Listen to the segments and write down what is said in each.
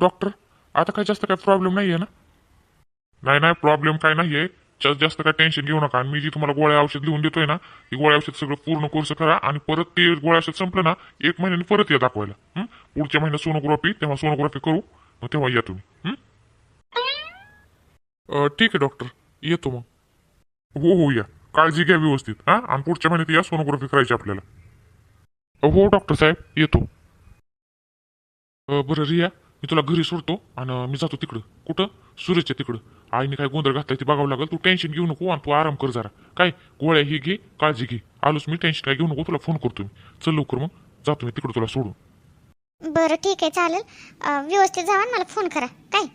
Doctor आता काय जास्त काय प्रॉब्लेम नाही आहे ना? नाही नाही प्रॉब्लेम काय नाही आहे जास्त जास्त काय टेन्शन घेऊ नका. आणि मी जी तुम्हाला गोळ्या औषध लिहून देतोय ना ती गोळ्या औषध सगळं पूर्ण कोर्स करा आणि परत ते गोळ्या औषध संपलं ना एक महिन्याने परत या दाखवायला. पुढच्या महिन्यात सोनोग्राफी तेव्हा सोनोग्राफी करू मग तेव्हा या तुम्ही. ठीक आहे डॉक्टर येतो मग. हो हो या. काळजी घ्या व्यवस्थित. हा? आणि पुढच्या महिन्यात या सोनोग्राफी करायची आपल्याला. हो डॉक्टर साहेब येतो. बरं रिया. मी तुला घरी सोडतो आणि मी जातो तिकडं. कुठं? सुरेशच्या तिकडं. आईने काय गोंधळ घातलाय ते बघावं लागेल. तू टेन्शन घेऊ नको आणि तू आराम कर जरा. काय? गोळ्या ही घे काळजी घे. आलोच मी टेन्शन काय घेऊ नको. तुला फोन करतो मी. चल लवकर मग. जातो मी तिकडं तुला सोडून. बरं ठीक आहे. चालेल. अं, व्यवस्थित जावा आणि मला फोन करा. काय?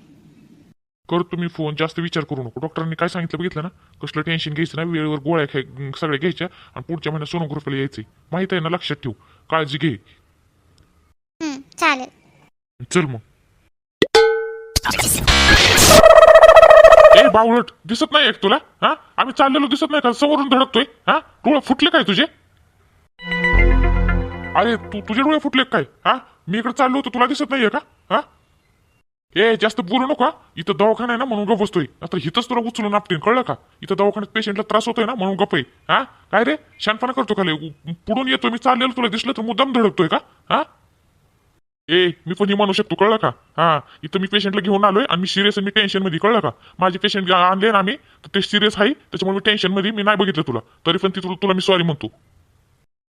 करतो मी फोन जास्त विचार करू नको. डॉक्टरांनी काय सांगितलं बघितलं ना? कसलं टेन्शन घ्यायचं ना? वेळेवर गोळ्या खाय सगळ्या घ्यायच्या आणि पुढच्या महिन्यात सोनोग्राफीला यायचंय. माहीत आहे ना? लक्षात ठेव. काळजी घे. हं, चालेल. चल मग. ए बावळट दिसत नाही एक तुला? हा? आम्ही चाललेलो दिसत नाही का? समोरून धडकतोय. हा? डोळे फुटले काय तुझे? अरे तू तुझे डोळे फुटले काय? हा? मी इकडे चाललो होतो तुला दिसत नाहीये का? हा? ए जास्त बोलू नका इथं दवाखाना आहे ना म्हणून गप बसतोय आता इथंच तुला उचलून आपटीन कळलं का? इथं दवाखान्यात पेशंटला त्रास होतोय ना म्हणून गप आहे. हा? काय रे? शानपणा करतो खाली पुढून येतोय मी चाललेलो तुला दिसलं तर मुद्दाम धडकतोय का? हा? ए मी पण हे म्हणू शकतो कळलं का? हा इथं मी पेशंटला घेऊन आलोय आणि मी सिरियस मी टेन्शनमध्ये कळलं का? माझे पेशंट आणले ना आम्ही तर ते सिरियस आहे त्याच्यामुळे मी टेन्शनमध्ये मी नाही बघितलं तुला. तरी पण ती तुला तुला मी सॉरी म्हणतो.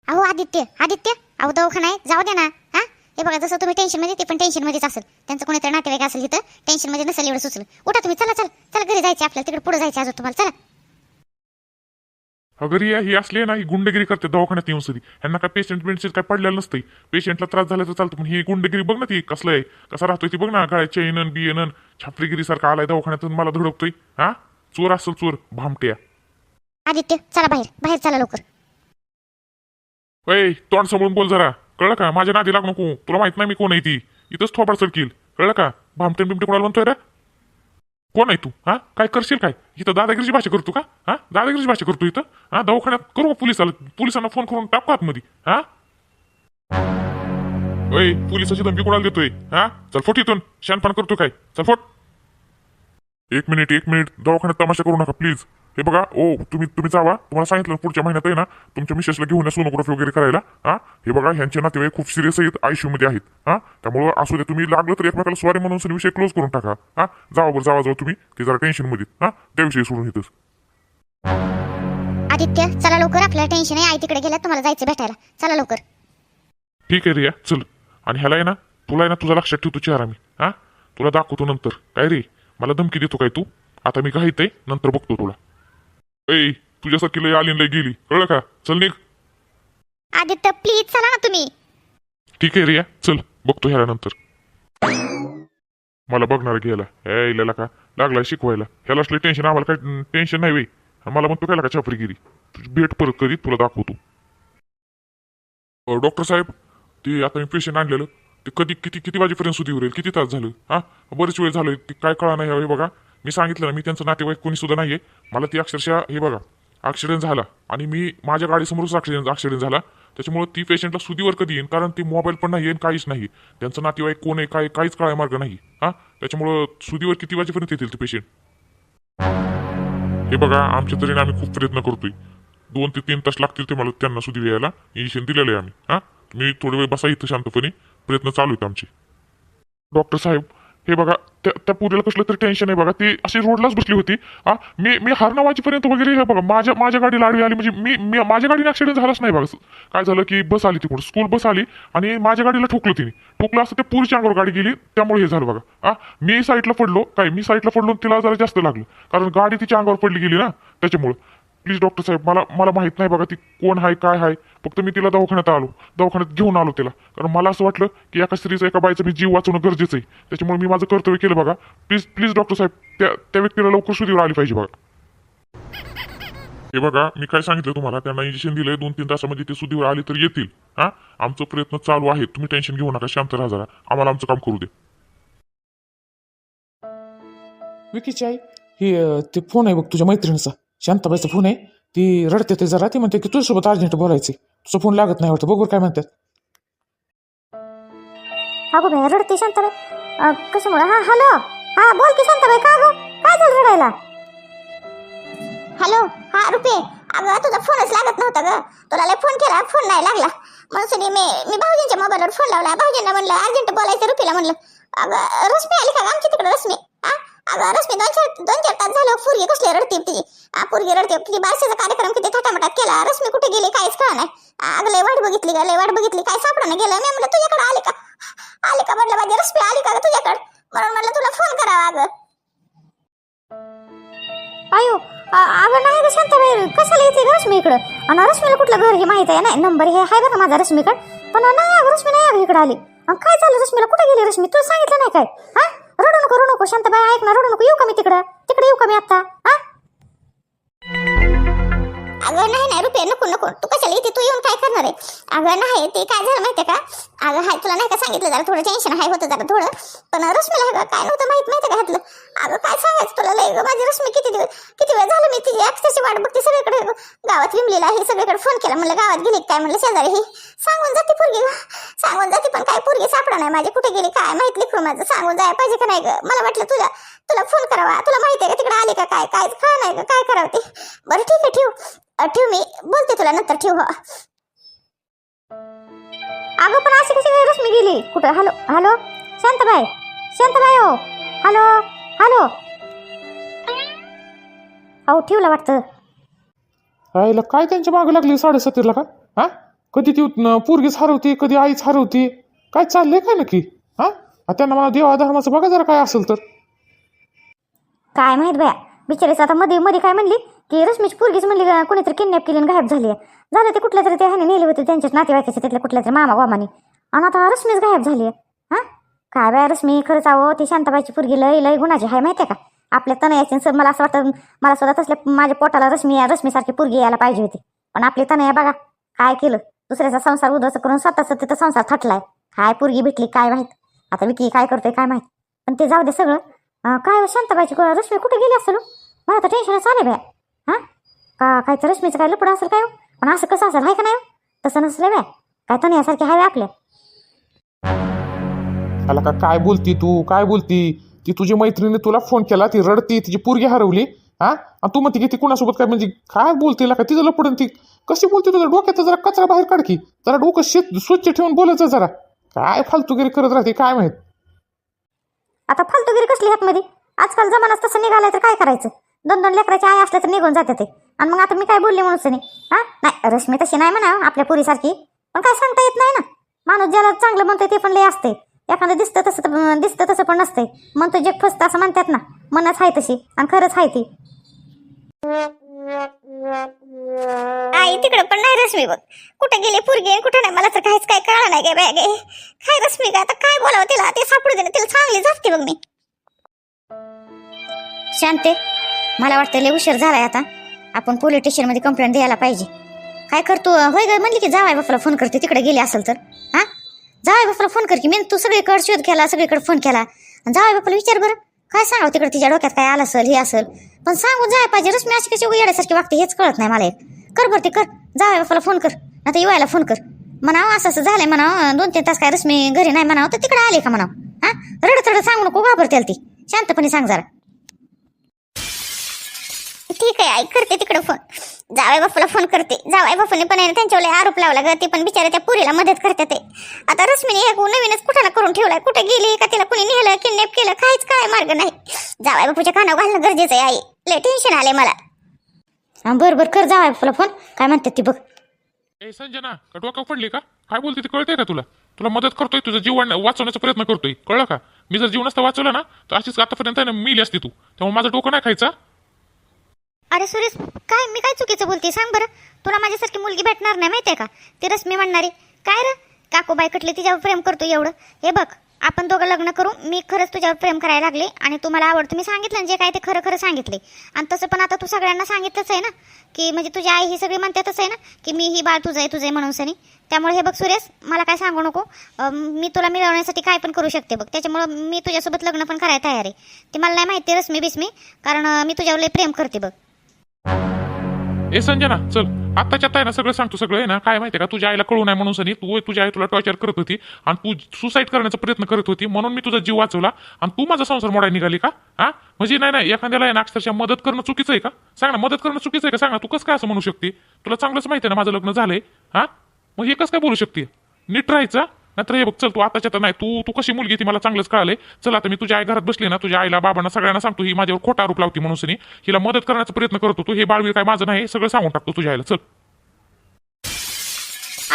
अहो आदित्य आदित्य अहो दवाखाना आहे जाऊ दे ना हा? हे बघा जसं तुम्ही टेन्शनमध्ये ते पण टेन्शन मध्येच असेल. त्यांचं कोणीतरी नातेवाईक असेल तिथं टेन्शनमध्ये नसेल एवढं सुचलं. उठा तुम्ही चला चला चला घरी जायचं आपल्याला तिकडे पुढे जायचं अजून तुम्हाला चला. अगर या ही असले ना ही गुंडगिरी करते दवाखान्यात येऊन सरी ह्यांना काय पेशंट बेंट काय पडलेलं नसतंय. पेशंटला त्रास झाला तर चालतं पण ही गुंडगिरी बघ ना ती कसलं आहे. कसा राहतोय ती बघ ना काय चेनन बियनन छापरीगिरी सारखा आलाय दवाखान्यात आणि मला धडकतोय. हा? चोर असेल चोर भामट्या. आदित्य चला बाहेर बाहेर चला लवकर. ऐ तोंड समोरून बोल जरा. कळलं का? माझ्या नादी लाग नको. तुला माहीत नाही मी कोण आहे ती. इथंच थोपाड सरकील कळलं का? भामटे बिमटे कोणाला म्हणतोय रे? कोण आहे तू? हा? काय करशील काय? इथं दादागिरीची भाषा करतो का? हा? दादागिरीची भाषा करतो इथं? हा? दवाखान्यात करू का पोलिसाला. पोलिसांना फोन करून टाकू आतमध्ये. हा? ओय पोलिसाची धमकी कोणाला देतोय? हा? चल फोट इथून. शानपण करतो काय? चल फोट. एक मिनिट एक मिनिट. दवाखान्यात तमाशा करू नका प्लीज हे बघा ओ तुम्ही तुम्ही जावा. तुम्हाला सांगितलं पुढच्या महिन्यात आहे ना तुमच्या मिसेसला घेऊन या सोनोग्राफी वगैरे करायला. हा? हे बघा ह्यांचे नातेवाईक खूप सिरियस आहेत आयसीयू मध्ये आहेत. हा? त्यामुळं असू दे तुम्ही लागलं तर एकमेकाला सॉरी म्हणून सर विषय क्लोज करून टाका. हा? जावा बरं जावा जाऊ तुम्ही. ते जरा टेन्शनमध्ये हा? त्याविषयी सोडून येतच आदित्य चला लवकर. आपल्याला टेन्शन आहे. आई तिकडे गेल्या तुम्हाला जायचं भेटायला. चला लवकर. ठीक आहे रिया. चल. आणि ह्याला आहे ना तुला आहे ना तुझा लक्षात ठेवतो चेहरा मी. हा? तुला दाखवतो नंतर. काय रे? मला धमकी देतो काय तू? आता मी घाईत आहे नंतर बघतो तुला. ऐ तुझ्यासारखी लय आली लय गेली. कळलं का? चल निघ. आदित्य प्लीज चला ना तुम्ही. ठीक आहे रिया. चल बघतो ह्याला नंतर मला बघणार घ्यायला. हे इलेला का? लागलाय शिकवायला. ह्याला असले टेन्शन आम्हाला काय टेन्शन नाही वे मला म्हणतो काय का छापरीगिरी तुझी भेट परत कधी तुला दाखवतो. डॉक्टर साहेब ते आता मी पेशंट आणलेलं. ते कधी किती किती वाजेपर्यंत सुधी उरेल किती तास झालं? हा? बरेच वेळ झालं ते काय कळा नाही हे बघा. मी सांगितलं ना मी त्यांचं नातेवाईक कोणी सुद्धा नाहीये. मला ती अक्षरशः हे बघा ॲक्सिडेंट झाला. आणि मी माझ्या गाडीसमोरच ॲक्सिडेंट ॲक्सिडेंट झाला. त्याच्यामुळे ती पेशंटला सुधीवर कधी येईन? कारण ती मोबाईल पण नाही येईन काहीच नाही त्यांचं नातेवाईक कोण आहे काय काहीच काळा मार्ग नाही हा? त्याच्यामुळं सुधीवर किती वाजेपर्यंत येतील ते पेशंट हे बघा आमच्या तऱ्हेने आम्ही खूप प्रयत्न करतोय. दोन ते तीन तास लागतील ते मला त्यांना सुधी यायला. इंजेक्शन दिलेलं आहे आम्ही. हा? मी थोडे वेळ बसा इथं शांतपणे. प्रयत्न चालू आहेत आमचे. डॉक्टर साहेब हे बघा त्या त्या पुरीला कसलं तरी टेन्शन आहे बघा. ती अशी रोडलाच बसली होती. हा मी मी हरणा वाजेपर्यंत वगैरे हे बघा माझ्या माझ्या गाडीला आडवी आली म्हणजे मी मी माझ्या गाडीने ॲक्सिडेंट झालाच नाही बघा. काय झालं की बस आली तिकडून स्कूल बस आली आणि माझ्या गाडीला ठोकलं तिने. ठोकलं असं ते पुरीच्या अंगावर गाडी गेली त्यामुळे हे झालं बघा. हा मी साईडला पडलो काय मी साईडला पडलो तिला जरा जास्त लागलं. कारण गाडी तिच्या अंगावर पडली गेली ना त्याच्यामुळं. प्लीज डॉक्टर साहेब मला मला माहीत नाही बघा ती कोण आहे काय आहे फक्त मी तिला दवाखान्यात आलो. दवाखान्यात घेऊन आलो तिला. कारण मला असं वाटलं की एका स्त्रीचा एका बाईचा मी जीव वाचवणं गरजेचं आहे. त्याच्यामुळे मी माझं कर्तव्य केलं बघा. प्लीज प्लीज डॉक्टर साहेब त्या त्या व्यक्तीला लवकर सुधीवर आली पाहिजे बघा. हे बघा मी काय सांगितलं तुम्हाला? त्यांना इंजेक्शन दिलंय दोन तीन तासामध्ये ते सुधीवर आले तर येतील. हा? आमचं प्रयत्न चालू आहे तुम्ही टेन्शन घेऊ नका. शांत राहा जरा. आम्हाला आमचं काम करू दे. विकीची आई हे ते फोन आहे बघ तुझ्या मैत्रिणीचा. शांताबाईचा फोन आहे. ती रडते ते जरा ती म्हणते की तुझ्यासोबत अर्जंट बोलायचे तुझा फोन लागत नाही वाटतं बघ काय म्हणतात. अगो बाई रडते शांताबाई. कशामुळे? हा हॅलो. हा बोल की शांताबाई का गं? काय झालं रडायला? हॅलो. हा रुपे. अगं तुझा फोनच लागत नव्हता ग. तुला लय फोन केला फोन नाही लागला. म्हणून मी मी भाऊजींच्या मोबाईलवर फोन लावला. भाऊजींना म्हणलं अर्जंट बोलायचं रुपीला म्हणलं. अगं रश्मी आली का आमच्या तिकडे रश्मी? हा अगं रश्मी दोन चार दोन चार तास झालं पोरगी कसली रडते ती? हा पोरगी रडते तुझी बारशाचा कार्यक्रम किती थाटामाटात केला? रश्मी कुठे गेली? काहीच कळ नाही. अगं लय वाट बघितली ग लय वाट बघितली. काय सापडा गेलं? मी म्हणलं तुझ्याकडे आले का? आले का म्हटलं माझी रश्मी आली का तुझ्याकडे? म्हणून म्हणलं तुला फोन करावा अगं अयो अगं नाही ग शांताबाई कशाला येते ग रश्मी इकडं? आणि रश्मीला कुठलं घर हे माहीत आहे नाही नंबर हे आहे बघा माझा रश्मीकड. पण नाही अगं रश्मी नाही अगं आली. काय झालं? रश्मीला कुठे गेली रश्मी? तू सांगितलं नाही काय? हा? रडू नको रडू नको शांताबाई ऐक ना रडू नको येऊ का मी तिकडं? तिकडे येऊ का मी आता हा अगं नाही नाही रुपये नको नको. तू कशाला येते तू येऊन काय करणार आहे? अगं नाही ते काय झालं माहितीये का? अगं हाय तुला नाही का सांगितलं जरा थोडं टेन्शन हाय होतं जरा थोडं. पण रश्मीला अगं काय नव्हतं माहीत माहिती का घातलं अगं काय सांगायचं तुला? लय माझी रश्मी किती दिवस किती वेळ झालं मी तिची अक्षरची वाट बघते सगळीकडे. गावात विमलेला आहे सगळीकडे फोन केला. म्हणलं गावात गेली काय? म्हणलं शेजारी ही सांगून जाते पोरगी. सांगून जाते पण काय पोरगी सापडा नाही. माझी कुठे गेली काय माहीत लिखून माझं? सांगून जाय पाहिजे का नाही ग? मला वाटलं तुझ्या तुला फोन करावा. तुला माहिती आहे का तिकडे आले का काय? काय का नाही काय करावं ते? बरं ठीक आहे ठेव. ठेव मी बोलते तुला नंतर ठेव हो. अगं पण अशी कशी काय रश्मी गेली? कुठं? Hello hello? शांताबाई शांताबाई हो. Hello hello. अहो ठेवला वाटतं. आईला काय त्यांच्या मागं लागली साडेसातीला का हा? कधी ती न- पोरगीच हरवती कधी आईच हरवती काय चाललंय काय नक्की? हा? आ, त्यांना मला देवा धर्माचं बघा जरा काय असेल तर. काय माहीत बाया बिचारीच आता मध्ये मध्ये काय म्हणली? की रश्मीची पोरगीच म्हणली का कोणीतरी किडनॅप केली आणि गायब झाली आहे. झालं ते कुठल्या तरी ते ह्याने नेले होते त्यांच्याच नातेवाईकाचे तिथल्या कुठल्या तरी मामा गोमानी आणि आता रश्मीच गायब झाली आहे. हां? काय बाय रश्मी खरंच आहो ती शांताबाईची पोरगी लय लय गुणाची आहे माहिती आहे का? आपल्या तनयाची सर मला असं वाटतं मला स्वतः तसल्या माझ्या पोटाला रश्मी या रश्मीसारखी पोरगी यायला पाहिजे होती. पण आपली तनया बघा काय केलं? दुसऱ्याचा संसार उद्ध्वस्त करून स्वतःचा तिथं संसार थटलाय. काय पोरगी भेटली काय माहीत? आता विकी काय करतोय काय माहीत? पण ते जाऊ दे सगळं. काय हो शांताबाईची रश्मी कुठे गेली असेल हो? मला तर टेन्शनच आले बाय हा? का काय तर रश्मीचं काय लपड असेल काय हो? पण असं कसं असेल हाय का नाही हो? तसं नसलं बाय काय तर यासारखे हाय आपल्या आला का काय बोलती तू? काय बोलती? ती तुझी मैत्रिणी तुला फोन केला ती रडती तिची पोरगी हरवली हा? आणि तू म्हणते की ती कुणासोबत काय म्हणजे काय बोलते? का तिचं लपडून ती कशी बोलते तुझ्या डोक्यात? जरा कचरा बाहेर काढ की. जरा डोकं शेत स्वच्छ ठेवून बोलायचं जरा. काय फालतूगिरी करत राहते काय माहीत? आता फालतूगिरी कसली ह्यातमध्ये? आजकाल जमानाच तसं निघालाय तर काय करायचं? दोन दोन लेकराची आई असल्या तर निघून जाते ते. आणि मग आता मी काय बोलले म्हणून नाही हा? नाही रश्मी तशी नाही म्हणा आपल्या पुरीसारखी. पण काय सांगता येत नाही ना. माणूस ज्याला चांगलं म्हणतंय ते पण लय असते. एखादं दिसतं तसं दिसतं तसं पण नसतंय. म्हणतो जग फसतं असं म्हणतात ना मनच आहे तशी आणि खरंच आहे ती. आई तिकडे पण नाही रश्मी बघ. कुठे गेली पोरगी कुठे नाही? मला तर काहीच काय कळलं नाही काय बॅग काय रश्मी का आता काय बोलावं तिला? ते सापडू दे ना तिला चांगली जाते बघ मी. शांते मला वाटतं लय उशीर झालाय आता. आपण पोलीस स्टेशनमध्ये कंप्लेंट द्यायला पाहिजे. काय करतो? होय ग म्हणली की जावाय बापाला फोन करते तिकडे गेले असेल तर. हा? जावाय बापाला फोन कर की मी तू सगळीकडे शोध केला सगळीकडे फोन केला. आणि जावाय बापाला विचार बरं. काय सांगावं तिकडे तिच्या डोक्यात काय आलं असेल हे असेल. पण सांगून जाय पाहिजे रश्मी अशी कशी येण्यासारखी वागते हेच कळत नाही मला एक. कर बरं ते कर. जावाय बापाला फोन कर. आता येवायला फोन कर. म्हणावं असं असं झालंय म्हणावं. दोन तीन तास काय रश्मी घरी नाही म्हणावं तर तिकडे आले का म्हणावं? हा? रडत रडत सांगू नको घाबरते ती. शांतपणे सांग जरा. ठीक आहे आई करते तिकडे फोन जावाय बापूला फोन करते. जावाय बापूने पण आहे ना त्यांच्यावर लय आरोप लावला ग. ते पण बिचारे त्या पुरीला मदत करते ते. आता रश्मीने एक नवीनच कुठं ना करून ठेवलाय? कुठे गेली का तिला कुणी नेलं किडनॅप केलं? काहीच काय मार्ग नाही. जावाय बापूच्या कानावर घालणं गरजेचं आहे आई. लय टेन्शन आले मला. हा बरं बरं कर जावाय बापूला फोन काय म्हणतात ती बघ. ए संजना का पडली का? काय बोलते ते कळते का तुला? तुला मदत करतोय तुझं जीव वाढ- वाचवण्याचा प्रयत्न करतोय. कळलं का? मी जर जीव नसता वाचवलं ना तर अशीच आतापर्यंत आहे ना मिली असती तू. त्यामुळे माझं डोकं नाही खायचं अरे सुरेश काय मी काय चुकीचं बोलते? सांग बरं. तुला माझ्यासारखी मुलगी भेटणार नाही माहिती आहे का? ती रश्मी म्हणणारी. काय र? काकूबाई बायकटले तिच्यावर प्रेम करतो एवढं. हे बघ आपण दोघं लग्न करू मी खरंच तुझ्यावर प्रेम करायला लागले आणि तुम्हाला आवडतं. मी सांगितलं जे काय ते खरं खरं सांगितले. आणि तसं पण आता तू सगळ्यांना सांगितलंच आहे ना की म्हणजे तुझी आई ही सगळी म्हणतातच आहे ना की मी ही बाळ तुझं आहे तुझं आहे म्हणून सनी. त्यामुळे हे बघ सुरेश मला काय सांगू नको. मी तुला मिळवण्यासाठी काय पण करू शकते बघ. त्याच्यामुळं मी तुझ्यासोबत लग्न पण करायला तयार आहे. ते मला नाही माहिती रश्मी बिस्मी कारण मी तुझ्यावर लय प्रेम करते बघ. ए संजना चल. आत्ताच्या आता आहे ना सगळं सांगतो सगळं आहे ना. काय माहितीये का? तुझ्या आईला कळू नाही म्हणून सनी तू तुझ्या आई तुला टॉर्चर करत होती आणि तू सुसाईड करण्याचा प्रयत्न करत होती म्हणून मी तुझा जीव वाचवला आणि तू माझा संसार मोडाय निघाली का? हा? म्हणजे नाही नाही एखाद्याला आहे ना अक्षरशः मदत करणं चुकीचं आहे का? सांग ना मदत करणं चुकीचं आहे का? सांग ना तू कसं काय असं म्हणू शकते? तुला चांगलंच माहिती आहे ना माझं लग्न झालंय. हा? मग हे कसं काय बोलू शकते? नीट राहायचं नाहीतर हे बघ चल तू आताच्या तर नाही तू तू कशी मुलगी ती मला चांगलंच कळालंय. चल आता मी तुझ्या आई घरात बसली ना तुझ्या आईला बाबांना सगळ्यांना सांगतो ही माझ्यावर खोटा आरोप लावती म्हणून हिला मदत करण्याचा प्रयत्न करतो तू हे बाळवीर काय माझं नाही हे सगळं सांगून टाकतो तुझ्या आईला चल.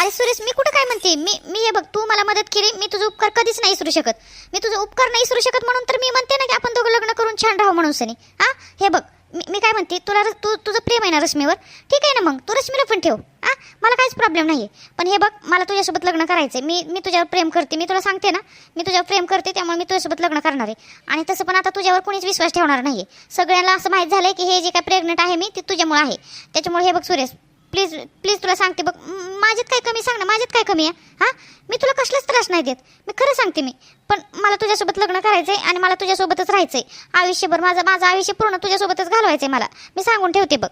अरे सुरेश मी कुठं काय म्हणते? मी मी हे बघ तू मला मदत केली मी तुझं उपकार कधीच नाही इसरू शकत. मी तुझं उपकार नाही इसरू शकत म्हणून तर मी म्हणते ना की आपण दोघं लग्न करून छान राहू म्हणून सनी. हा? हे बघ मी मी काय म्हणते तुला रस- तू तुझं प्रेम आहे ना रश्मीवर? ठीक आहे ना मग तू रश्मीला पण ठेव. हा? मला काहीच प्रॉब्लेम नाही आहे पण हे बघ मला तुझ्यासोबत लग्न करायचं आहे मी मी तुझ्यावर प्रेम करते. मी तुला सांगते ना मी तुझ्यावर प्रेम करते त्यामुळे मी तुझ्यासोबत लग्न करणार आहे. आणि तसं पण आता तुझ्यावर कोणीच विश्वास ठेवणार नाही आहे सगळ्यांना असं माहीत झालं आहे की हे जे काय प्रेग्नंट आहे मी ते तुझ्यामुळे आहे. त्याच्यामुळे हे बघ सुरेश प्लीज प्लीज तुला सांगते बघ माझ्यात काय कमी सांग ना माझ्यात काय कमी आहे? हां? मी तुला कसलाच त्रास नाही देत. मी खरं सांगते मी. पण मला तुझ्यासोबत लग्न करायचं आहे आणि मला तुझ्यासोबतच राहायचं आहे आयुष्यभर माझं माझं आयुष्य पूर्ण तुझ्यासोबतच घालवायचं आहे मला. मी सांगून ठेवते बघ.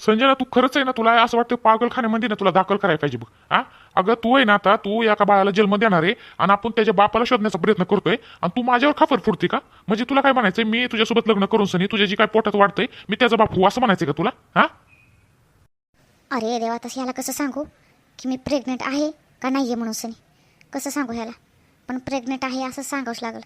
संजना तू खरंच आहे ना तुला असं वाटतं पागलखान्यामध्ये ना तुला दाखल करायला पाहिजे बघ हा? अगं तू आहे ना आता तू एका बाळाला जन्म देणार आहे आणि आपण त्याच्या बापाला शोधण्याचा प्रयत्न करतोय आणि तू माझ्यावर खापर फुटते का? म्हणजे तुला काय म्हणायचंय? मी तुझ्यासोबत लग्न करून सनी तुझ्या जी काय पोटात वाढतंय मी त्याचा बाप हो असं म्हणायचं का तुला? हा? अरे देवा तसं ह्याला कसं सांगू? की मी प्रेग्नेंट आहे का नाही आहे म्हणून सनी. कसं सांगू ह्याला? पण प्रेग्नेंट आहे असं सांगावंच लागलं.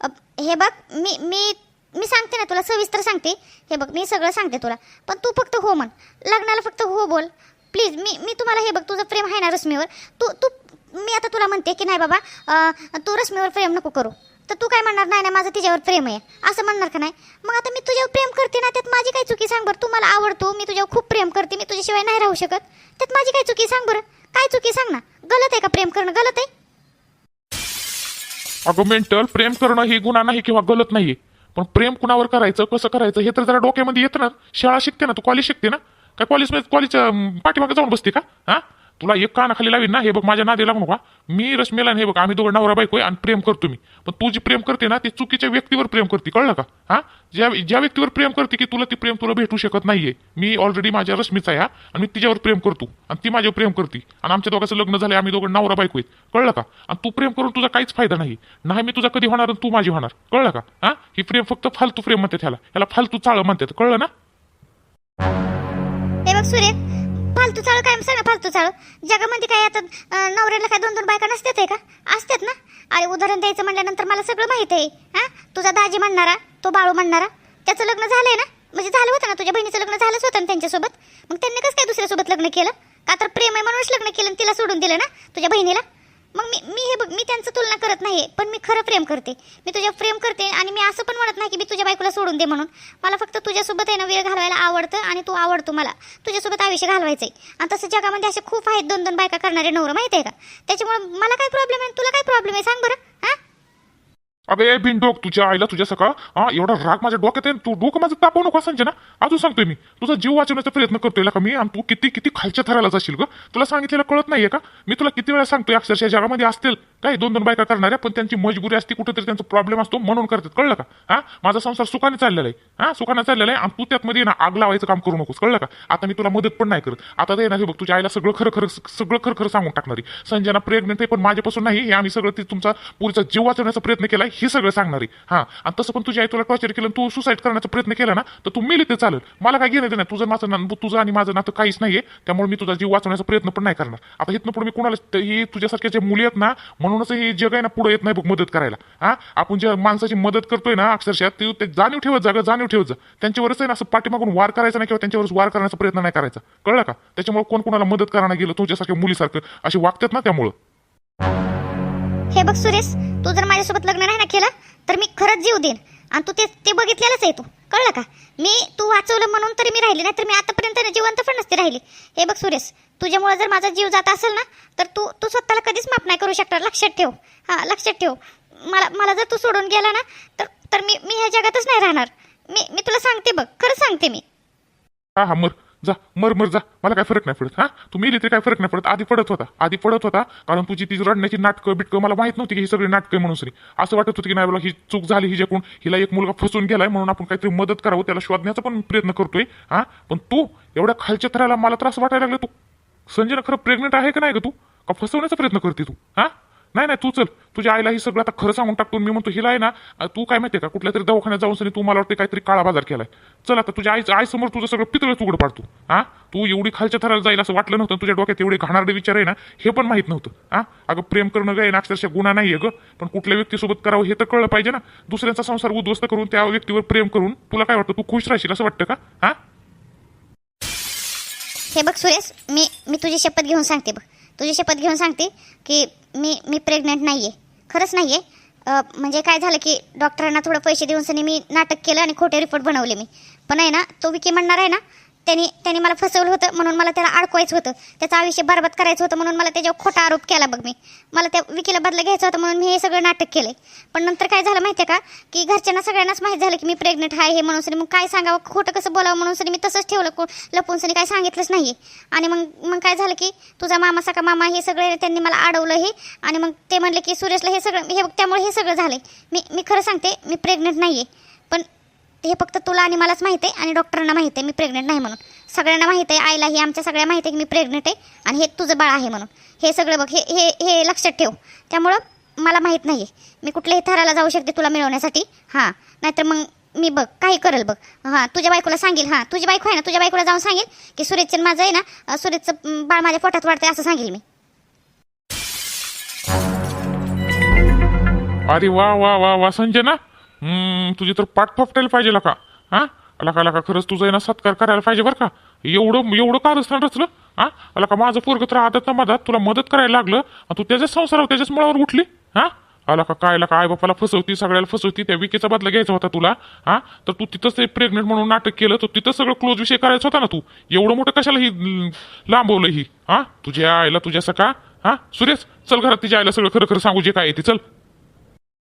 अब, हे बघ मी मी मी सांगते ना तुला सविस्तर सांगते. हे बघ मी सगळं सांगते तुला. पण तू फक्त हो म्हण. लग्नाला फक्त हो बोल. प्लीज मी मी तुम्हाला हे बघ तुझं प्रेम आहे ना रश्मीवर. तू तू मी आता तुला म्हणते की नाही बाबा तू रश्मीवर प्रेम नको करू. तर तू काय म्हणणार? नाही ना माझं तिच्यावर प्रेम आहे. असं म्हणणार का नाही? मग आता मी तुझ्यावर प्रेम करते ना त्यात माझी काय चुकी सांग बरं. तू मला आवडतो मी तुझ्यावर खूप प्रेम करते मी तुझ्याशिवाय नाही राहू शकत. त्यात माझी काय चुकी सांग बरं. काय चुकी सांग ना? गलत आहे का प्रेम करणं? गलत आहे. अगं मेंटल प्रेम करणं हे गुन्हा नाही किंवा गलत नाही पण प्रेम कुणावर करायचं कसं करायचं हे तर जरा डोक्यामध्ये येतं ना. शाळा शिकते ना तू कॉलेज शिकते ना? काय कॉलेजमध्ये कॉलेजच्या पाठीमागे जाऊन बसते का? हा? तुला एक कानाखाली लावीन ना हे बघ माझ्या नादी लागू नका मी रश्मीला आणि हे बघ आम्ही दोघं नवरा बायको आहे आणि प्रेम करतो मी. पण तू जी प्रेम करते ना ती चुकीच्या व्यक्तीवर प्रेम करते कळलं का? हा? ज्या ज्या व्यक्तीवर प्रेम करते की तुला ती प्रेम तुला भेटू शकत नाहीये. मी ऑलरेडी माझ्या रश्मीचा आहे हा आणि मी तिच्यावर प्रेम करतो आणि ती माझ्यावर प्रेम करते. आणि आमच्या दोघांचं लग्न झालं आम्ही दोघं नवरा बायको आहेत. कळलं का? आणि तू प्रेम करून तुझा काहीच फायदा नाही. नाही मी तुझा कधी होणार आणि तू माझी होणार. कळलं का? हा? ही प्रेम फक्त फालतू प्रेम म्हणतात ह्याला. ह्याला फालतू चाळ म्हणतात. कळलं ना? हे बघ फालतू चाळ काय? सांगा फालतू चाळ. जगामध्ये काय आता नवऱ्याला काय दोन दोन बायका नसतात आहे का? असतात ना? अरे उदाहरण द्यायचं म्हणल्यानंतर मला सगळं माहीत आहे हा? तुझा दाजी म्हणणारा तो बाळू म्हणणारा त्याचं लग्न झालंय ना? म्हणजे झालं होतं ना? तुझ्या बहिणीचं लग्न झालंच होतं ना त्यांच्यासोबत? मग त्यांनी कसं काय दुसऱ्यासोबत लग्न केलं? का तर प्रेम आहे म्हणूनच लग्न केलं आणि तिला सोडून दिलं ना? तुझ्या बहिणीला? मग मी मी हे बघ मी त्यांचं तुलना करत नाही पण मी खरं प्रेम करते. मी तुझ्या प्रेम करते आणि मी असं पण म्हणत नाही की मी तुझ्या बायकोला सोडून दे म्हणून. मला फक्त तुझ्यासोबत आहे ना वेळ घालवायला आवडतं आणि तू आवडतो मला. तुझ्यासोबत आयुष्य घालवायचंय. आणि तसं जगामध्ये असे खूप आहेत दोन दोन बायका करणारे नवरं माहिती आहे का? त्याच्यामुळे मला काय प्रॉब्लेम आहे तुला काय प्रॉब्लेम आहे? सांग बरं हां? अबे बिनडोक तुझ्या आईला तुझ्या सकाळ हा एवढा राग माझ्या डोक्यात आहे. तू डोकं माझं तापवू नको संजना. अजून सांगतोय मी. तुझा जीव वाचवण्याचा प्रयत्न करतोय का मी आणि तू किती किती खालच्या थराला जाशील ग? तुला सांगितलेलं कळत नाहीये का? मी तुला किती वेळा सांगतोय अक्षरशः जगामध्ये असतील काय दोन दोन बायका करणाऱ्या पण त्यांची मजबुरी असते कुठेतरी त्यांचा प्रॉब्लेम असतो म्हणून करतात. कळलं का? हा माझा संसार सुखाने चाललेला आहे. हा सुखाने चाललेला आहे आणि तू त्यात मध्ये ना आग लावायचं काम करू नकोस. कळलं का? आता मी तुला मदत पण नाही करत. आता ते नाही हे बघ तुझ्या आईला सगळं खरं खरं सगळं खरं खरं सांगून टाकणारी संजना प्रेग्नेंट आहे पण माझ्यापासून नाही हे आम्ही सगळं ते तुमचा पुरीचा जीव वाचवण्याचा प्रयत्न केला हे सगळं सांगणार आहे. हा आणि तसं पण तुझी आई तुला टॉर्चर केलं तू सुसाईड करण्याचा प्रयत्न केला ना तर तू मेली ते चालेल. मला काय घेणं देणार तुझं माझं ना- तुझं आणि माझं नातं काहीच नाहीये. त्यामुळे मी तुझा जीव वाचवण्याचा प्रयत्न पण नाही करणार. आता इथनं पुढे मी कुणाला हे तुझ्यासारख्या जे मुली आहेत ना म्हणूनच हे जग आहे ना पुढे येत नाही बघ मदत करायला. हा? आपण ज्या माणसाची मदत करतोय ना अक्षरशः ते ते जाणीव ठेवत जा जाणीव ठेवत जा. त्यांच्यावरच आहे ना असं पाठीमागून वार करायचा नाही किंवा त्यांच्यावरच वार करण्याचा प्रयत्न नाही करायचा. कळलं का? त्याच्यामुळे कोण कोणाला मदत करायला गेलं? तुझ्यासारख्या मुलीसारखं असे वागतात ना त्यामुळं. हे बघ सुरेश तू जर माझ्यासोबत लग्न नाही ना केलं तर मी खरंच जीव देईन. आणि तू ते ते बघितलेलंच आहे तू. कळलं का? मी तू वाचवलं म्हणून तरी मी राहिली नाही तर मी आतापर्यंत ना जिवंत पण नसते राहिली. हे बघ सुरेश तुझ्यामुळे जर माझा जीव जात असेल ना तर तू तू स्वतःला कधीच माफ नाही करू शकणार. लक्षात ठेव. हां लक्षात ठेव. मला मला जर तू सोडून गेला ना तर तर मी मी ह्या जगातच नाही राहणार. मी मी तुला सांगते बघ. खरं सांगते मी. हा हा मग. जा मर मर जा. मला काय फरक नाही पडत. हा? तू मेली तरी काय फरक नाही पडत. आधी पडत होता. आधी पडत होता कारण तुझी ती रडण्याची नाटकं बिटकं मला माहीत नव्हती की ही सगळी नाटकं म्हणून सरी असं वाटत होतं की नाही बोला ही चूक झाली ही जेकून हिला एक मुलगा फसून गेलाय म्हणून आपण काहीतरी मदत करावं त्याला शोधण्याचा पण प्रयत्न करतोय. हा? पण तू एवढ्या खालच्या थराला मला त्रास वाटायला लागला तू संजना खरं प्रेग्नेंट आहे का नाही का तू? का फसवण्याचा प्रयत्न करते तू? हा? नाही नाही तू चल. तुझ्या आईला ही सगळं आता खरं सांगून टाकतो मी म्हणतो हिला आहे ना तू काय माहितीये का कुठल्या तरी दवाखान्यात जाऊन सनी तू मला वाटतं काहीतरी काळा बाजार केलाय. चल आता तुझ्या आई आईसमोर तुझं सगळं पितळच उघड पाडतो हा? तू एवढी खालच्या थराला जाईल असं वाटलं नव्हतं. तुझ्या डोक्यात एवढे घाणारडे विचार आहे ना हे पण माहीत नव्हतं. हा? अगं प्रेम करणं काय ना अक्षरशः गुन्हा नाहीये ग. पण कुठल्या व्यक्तीसोबत करावं हे तर कळलं पाहिजे ना. दुसऱ्यांचा संसार उद्ध्वस्त करून त्या व्यक्तीवर प्रेम करून तुला काय वाटतं तू खुश राहशील असं वाटतं का? हा? हे बघ सुरेश मी मी तुझी शपथ घेऊन सांगते बघ. तुझी शपथ घेऊन सांगते की मी मी प्रेग्नंट नाही आहे खरंच नाही आहे म्हणजे काय झालं की डॉक्टरांना थोडं पैसे देऊन सनी मी नाटक केलं आणि खोटे रिपोर्ट बनवले मी. पण आहे ना तो विकी म्हणणार आहे ना त्यांनी त्यांनी मला फसवलं होतं म्हणून मला त्याला अडकवायचं होतं. त्याचं आयुष्य बरबाद करायचं होतं म्हणून मला त्याच्यावर खोटा आरोप केला बघ मी. मला त्या विकीला बदला घ्यायचा होता म्हणून मी हे सगळं नाटक केलं पण नंतर काय झालं माहिती आहे का? की घरच्यांना सगळ्यांनाच माहीत झालं की मी प्रेग्नेंट आहे हे म्हणून सरी मग काय सांगावं? खोटं कसं बोलावं म्हणून सरी मी तसंच ठेवलं. को लपून सरी काय सांगितलंच नाही आणि मग मग काय झालं की तुझा मामा सका मामा हे सगळे त्यांनी मला अडवलं हे. आणि मग ते म्हणले की सुरेशला हे सगळं हे त्यामुळे हे सगळं झालं मी मी खरं सांगते मी प्रेग्नेंट नाही आहे हे फक्त तुला आणि मलाच माहिती आहे आणि डॉक्टरांना माहिती आहे मी प्रेग्नेंट नाही म्हणून. सगळ्यांना माहिती आहे आईलाही आमच्या सगळ्या माहिती आहे की मी प्रेग्नेंट आहे आणि हे तुझं बाळ आहे म्हणून. हे सगळं बघ हे हे हे लक्षात ठेव. त्यामुळं मला माहीत नाही आहे मी कुठल्याही थराला जाऊ शकते तुला मिळवण्यासाठी. हां नाहीतर मग मी बघ काही करेल बघ. हां तुझ्या बायकोला सांगेल हां. तुझी बायको आहे ना तुझ्या बायकोला जाऊन सांगेल की सुरेशचं माझं आहे ना सुरेशचं बाळ माझ्या पोटात वाढतंय असं सांगेल मी. अरे वा वा वा वा संजना. हम्म, तुझी तर पाठ फापटायला पाहिजे का हा? आला का आला का खरंच तुझं आहे ना सत्कार करायला पाहिजे बरं का? एवढं एवढं कारस्थान रचलं? हा? आला का माझं पोरग तर आदत मधात तुला मदत करायला लागलं आणि तू त्याच्याच संसारावर त्याच्याच मुळावर उठली? हा? आला का काय आला आई बापाला फसवती सगळ्याला फसवती त्या विकेचा बदला घ्यायचा होता तुला हा? तर तू तिथंच ते प्रेग्नेंट म्हणून नाटक केलं तर तिथं सगळं क्लोज विषय करायचा होता ना तू? एवढं मोठं कशाला ही ल- लांबवलं ही? हा? तुझ्या आईला तुझ्या सका हा? सुरेश चल घरात तिच्या आईला सगळं खरं खरं सांगू जे काय आहे ते चल.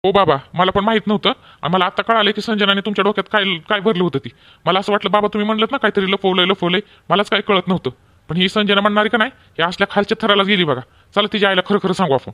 हो बाबा मला पण माहीत नव्हतं. आणि मला आता कळालं की संजनाने तुमच्या डोक्यात काय काय भरलं होतं ती. मला असं वाटलं बाबा तुम्ही म्हणलं ना काहीतरी लपवलंय लपवलंय. मलाच काय कळत नव्हतं. पण ही संजना म्हणणारी का नाही या असल्या खालच्या थरालाच गेली बघा. चला तिच्या आईला खरं खरं सांगू आपण.